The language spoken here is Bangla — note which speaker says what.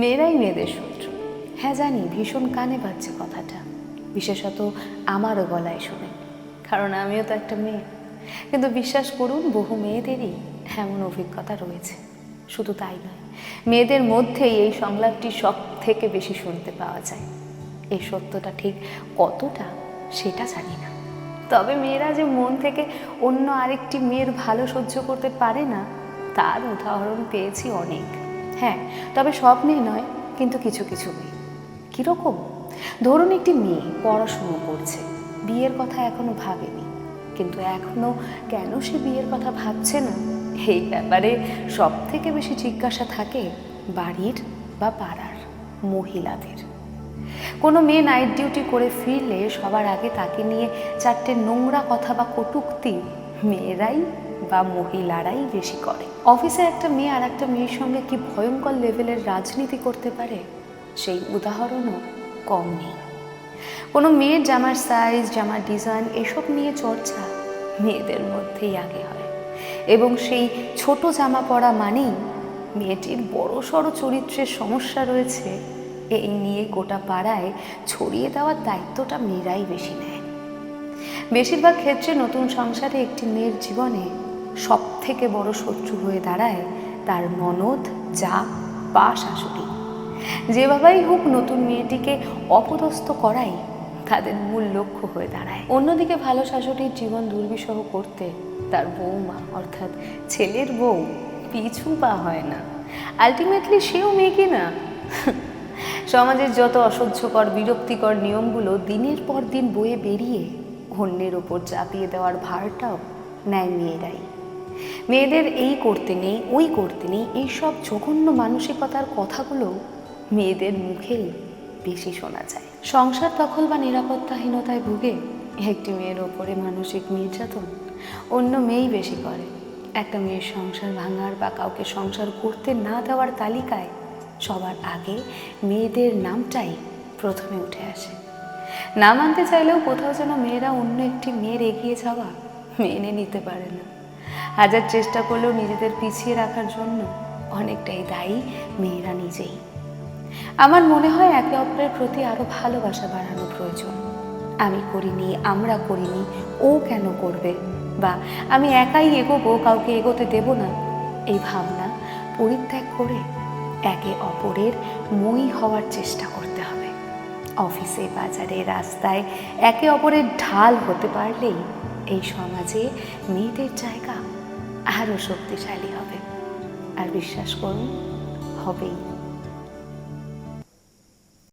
Speaker 1: মেয়েরাই মেয়েদের শত্রু। হ্যাঁ জানি, ভীষণ কানে বাজছে কথাটা। বিশেষত আমারও গলায় শুনে, কারণ আমিও তো একটা মেয়ে। কিন্তু বিশ্বাস করুন, বহু মেয়েদেরই এমন অভিজ্ঞতা রয়েছে। শুধু তাই নয়, মেয়েদের মধ্যেই এই সংলাপটি সব থেকে বেশি শুনতে পাওয়া যায়। এই সত্যটা ঠিক কতটা, সেটা জানি না। তবে মেয়েরা যে মন থেকে অন্য আরেকটি মেয়ের ভালো সহ্য করতে পারে না, তার উদাহরণ পেয়েছি অনেক। হ্যাঁ তবে সব মেয়ে নয়, কিন্তু কিছু কিছু মেয়ে। কীরকম? ধরুন একটি মেয়ে পড়াশুনো করছে, বিয়ের কথা এখনও ভাবেনি, কিন্তু এখনও কেন সে বিয়ের কথা ভাবছে না? এই ব্যাপারে সব থেকে বেশি জিজ্ঞাসা থাকে বাড়ির বা পাড়ার মহিলাদের। কোনো মেয়ে নাইট ডিউটি করে ফিরলে সবার আগে তাকে নিয়ে চারটে নোংরা কথা বা কটুক্তি মেয়েরাই বা মহিলারাই বেশি করে। অফিসে একটা মেয়ে আর একটা মেয়ের সঙ্গে কি ভয়ঙ্কর লেভেলের রাজনীতি করতে পারে? সেই উদাহরণও কম নেই। কোনো মেয়ের জামার সাইজ জামার ডিজাইন এসব নিয়ে চর্চা মেয়েদের মধ্যেই আগে হয়। এবং সেই ছোট জামা পরা মানেই মেয়েটির বড় সড়ো চরিত্রের সমস্যা রয়েছে। এই নিয়ে গোটা পাড়ায় ছড়িয়ে দেওয়ার দায়িত্বটা মেয়েরাই বেশি নেয়। বেশিরভাগ ক্ষেত্রে নতুন সংসারে একটি মেয়ের জীবনে সব থেকে বড় শত্রু হয়ে দাঁড়ায় তার ননদ, যা বা শাশুড়ি। যে বাবাই হোক নতুন মেয়েটিকে অপদস্থ করাই তাদের মূল লক্ষ্য হয়ে দাঁড়ায়। অন্যদিকে ভালো শাশুড়ির জীবন দুর্বিষহ করতে তার বৌমা, অর্থাৎ ছেলের বউ, পিছু পা হয় না। আলটিমেটলি সেও মেয়েকে না। সমাজের যত অসহ্যকর, বিরক্তিকর নিয়মগুলো দিনের পর দিন বয়ে বেরিয়ে অন্যের ওপর চাপিয়ে দেওয়ার ভারটাও নেয় মেয়েরাই। মেয়েদের এই করতে নেই, ওই করতে নেই, এইসব জঘন্য মানসিকতার কথাগুলো মেয়েদের মুখেই বেশি শোনা যায়। সংসার দখল বা নিরাপত্তাহীনতায় ভুগে একটি মেয়ের ওপরে মানসিক নির্যাতন অন্য মেয়েই বেশি করে। একটা মেয়ের সংসার ভাঙার বা কাউকে সংসার করতে না দেওয়ার তালিকায় সবার আগে মেয়েদের নামটাই প্রথমে উঠে আসে। না মানতে চাইলেও কোথাও যেন মেয়েরা অন্য একটি মেয়ের এগিয়ে যাওয়া মেনে নিতে পারে না। হাজার চেষ্টা করলেও নিজেদের পিছিয়ে রাখার জন্য অনেকটাই দায়ী মেয়েরা নিজেই। আমার মনে হয় একে অপরের প্রতি আরও ভালোবাসা বাড়ানো প্রয়োজন। আমি করিনি, আমরা করিনি, ও কেন করবে? বা আমি একাই এগোবো, কাউকে এগোতে দেব না? এই ভাবনা পরিত্যাগ করে একে অপরের মই হওয়ার চেষ্টা করতে হবে। অফিসে, বাজারে, রাস্তায় একে অপরের ঢাল হতে পারলেই এই সমাজে মেয়েদের জায়গা আরও শক্তিশালী হবে। আর বিশ্বাস করুন হবেই।